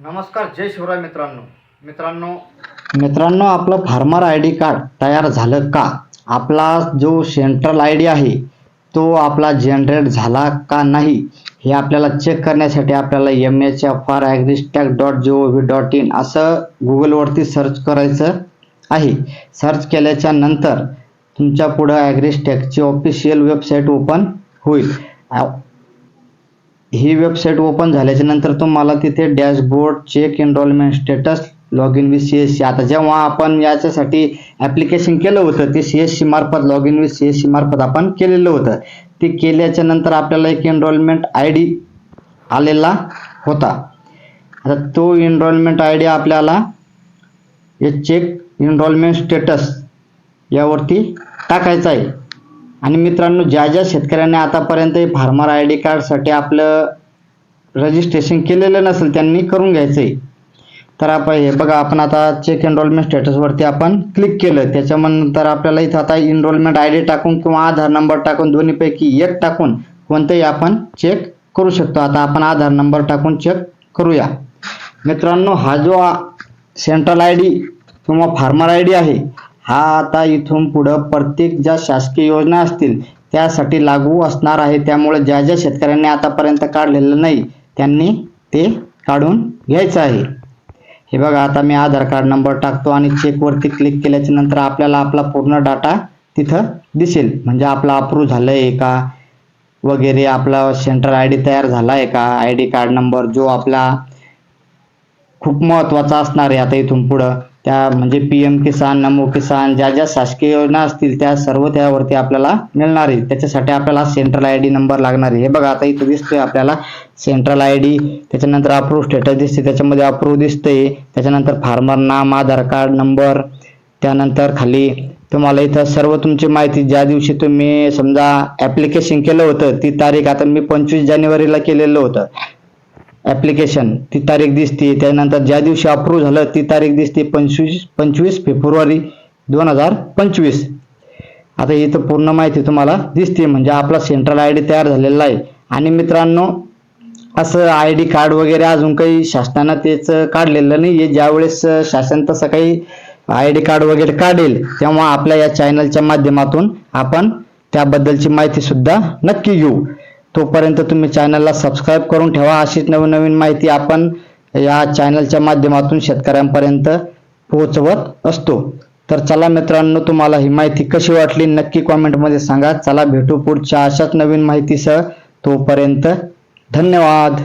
नमस्कार जय शिवराय मित्रांनो. मित्रांनो मित्रांनो आपलं फार्मर आय डी कार्ड तयार झालं का? आपला जो सेंट्रल आय डी आहे तो आपला जनरेट झाला का नाही हे आपल्याला चेक करण्यासाठी आपल्याला M H F R agristack dot G O V dot in असं गुगलवरती सर्च करायचं आहे. सर्च केल्याच्यानंतर तुमच्या पुढं ॲग्रिस्टॅकची ऑफिशियल वेबसाईट ओपन होईल. ही वेबसाईट ओपन झाल्याच्यानंतर तुम्हाला तिथे dashboard check enrolment status log in with C S C आता जेव्हा आपण याच्यासाठी ॲप्लिकेशन केलं होतं ते सी एस सी मार्फत log in with C S C मार्फत आपण केलेलं होतं. ते केल्याच्यानंतर आपल्याला एक एनरोलमेंट आय डी आलेला होता. आता तो एनरोलमेंट आय डी आपल्याला हे चेक एनरोलमेंट स्टेटस यावरती टाकायचा आहे. आणि मित्रांनो ज्या ज्या शेतकऱ्यांनी आतापर्यंत फार्मर आय डी कार्डसाठी आपलं रजिस्ट्रेशन केलेलं नसेल त्यांनी करून घ्यायचं आहे तर आपण हे बघा आपण आता चेक एनरोलमेंट स्टेटसवरती आपण क्लिक केलं. त्याच्यानंतर आपल्याला इथं आता एनरोलमेंट आय डी टाकून किंवा आधार नंबर टाकून दोन्हीपैकी एक टाकून कोणतंही आपण चेक करू शकतो. आता आपण आधार नंबर टाकून चेक करूया. मित्रांनो हा जो सेंट्रल आय डी किंवा फार्मर आय डी आहे हा आता इथून पुढं प्रत्येक ज्या शासकीय योजना असतील त्यासाठी लागू असणार आहे. त्यामुळे ज्या ज्या शेतकऱ्यांनी आतापर्यंत काढलेलं नाही त्यांनी ते काढून घ्यायचं आहे. हे बघा आता मी आधार कार्ड नंबर टाकतो आणि चेकवरती क्लिक केल्याच्यानंतर आपल्याला आपला पूर्ण डाटा तिथं दिसेल. म्हणजे आपला अप्रूव्ह झालं आहे का? वगैरे आपला सेंट्रल आय डी तयार झाला आहे का? आय डी कार्ड नंबर जो आपला खूप महत्त्वाचा असणार आहे आता इथून पुढं. त्या म्हणजे पी एम किसान नमो किसान ज्या ज्या शासकीय योजना असतील त्या सर्व त्यावरती आपल्याला मिळणार आहे. त्याच्यासाठी आपल्याला सेंट्रल आय डी नंबर लागणार आहे. हे बघा आता इथं दिसतोय आपल्याला सेंट्रल आय डी त्याच्यानंतर अप्रूव्ह स्टेटस दिसते त्याच्यामध्ये अप्रूव्ह दिसतंय. त्याच्यानंतर फार्मर नाम आधार कार्ड नंबर त्यानंतर खाली तुम्हाला इथं सर्व तुमची माहिती ज्या दिवशी तुम्ही समजा ॲप्लिकेशन केलं होतं ती तारीख आता मी पंचवीस जानेवारीला केलेलं होतं. ॲप्लिकेशन ती तारीख दिसते त्यानंतर ज्या दिवशी अप्रूव्ह झालं ती तारीख दिसते पंचवीस पंचवीस फेब्रुवारी दोन हजार पंचवीस. आता इथं पूर्ण माहिती तुम्हाला दिसते म्हणजे आपला सेंट्रल आय डी तयार झालेला आहे. आणि मित्रांनो असं आय डी कार्ड वगैरे अजून काही शासनानं तेच काढलेलं नाही आहे ज्यावेळेस शासन तसं काही आय डी कार्ड वगैरे काढेल तेव्हा आपल्या या चॅनलच्या माध्यमातून आपण त्याबद्दलची माहिती सुद्धा नक्की घेऊ. तोपर्यंत तुम्ही चॅनलला सबस्क्राईब करून ठेवा. अशीच नवीन नवीन माहिती आपण या चॅनलच्या माध्यमातून शेतकऱ्यांपर्यंत पोहोचवत असतो. तर चला मित्रांनो तुम्हाला ही माहिती कशी वाटली नक्की कॉमेंटमध्ये सांगा. चला भेटू पुढच्या अशाच नवीन माहितीसह. तोपर्यंत धन्यवाद.